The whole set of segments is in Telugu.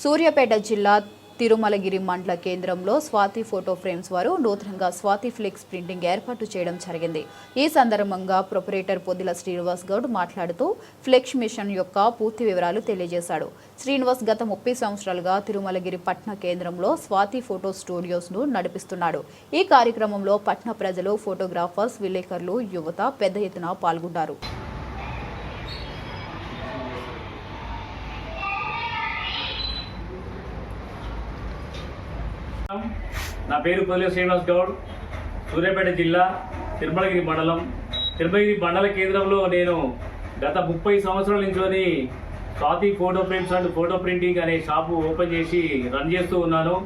సూర్యాపేట జిల్లా తిరుమలగిరి మండల కేంద్రంలో స్వాతి ఫోటో ఫ్రేమ్స్ వారు నూతనంగా స్వాతి ఫ్లెక్స్ ప్రింటింగ్ ఏర్పాటు చేయడం జరిగింది. ఈ సందర్భంగా ప్రొపరేటర్ పొద్దుల శ్రీనివాస్ గౌడ్ మాట్లాడుతూ ఫ్లెక్స్ మిషన్ యొక్క పూర్తి వివరాలు తెలియజేశాడు. శ్రీనివాస్ గత ముప్పై సంవత్సరాలుగా తిరుమలగిరి పట్న కేంద్రంలో స్వాతి ఫోటో స్టూడియోస్ను నడిపిస్తున్నాడు. ఈ కార్యక్రమంలో పట్న ప్రజలు ఫోటోగ్రాఫర్స్ విలేకరులు యువత పెద్ద ఎత్తున పాల్గొన్నారు నా పేరు పొదిలి శ్రీనివాస్ గౌడ్. సూర్యాపేట జిల్లా తిరుమలగిరి మండలం. తిరుమలగిరి మండల కేంద్రంలో నేను గత ముప్పై సంవత్సరాల నుంచి Swathi photo frames and photo printing అనే షాపు ఓపెన్ చేసి రన్ చేస్తూ ఉన్నాను.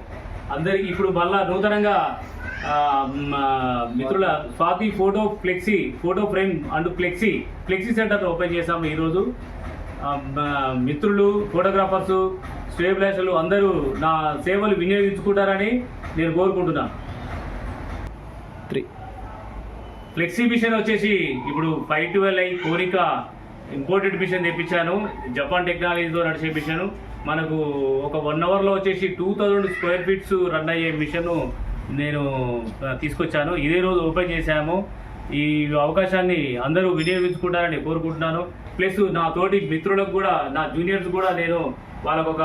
అందరికి ఇప్పుడు మళ్ళా నూతనంగా మిత్రుల Swathi photo flexi photo frame and flexi flexi centre open చేశాము ఈరోజు. మిత్రులు ఫోటోగ్రాఫర్స్ స్టేబిలైజర్లు అందరూ నా సేవలు వినియోగించుకుంటారని నేను కోరుకుంటున్నాను త్రీ. ఫ్లెక్సీ మిషన్ వచ్చేసి ఇప్పుడు ఫైవ్ ట్వెల్వ్ అయి కోరిక ఇంపోర్టెడ్ మిషన్ తెప్పించాను. జపాన్ టెక్నాలజీతో నడిచే మిషన్. మనకు ఒక వన్ అవర్లో వచ్చేసి two thousand square feets run అయ్యే మిషన్ నేను తీసుకొచ్చాను. ఇదే రోజు ఓపెన్ చేశాము. ఈ అవకాశాన్ని అందరూ వినియోగించుకుంటారని కోరుకుంటున్నాను. ప్లస్ నా తోటి మిత్రులకు కూడా నా జూనియర్స్ కూడా నేను వాళ్ళకు ఒక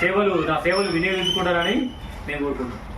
సేవలు నా సేవలు వినియోగించుకుంటారని నేను కోరుకుంటున్నాను.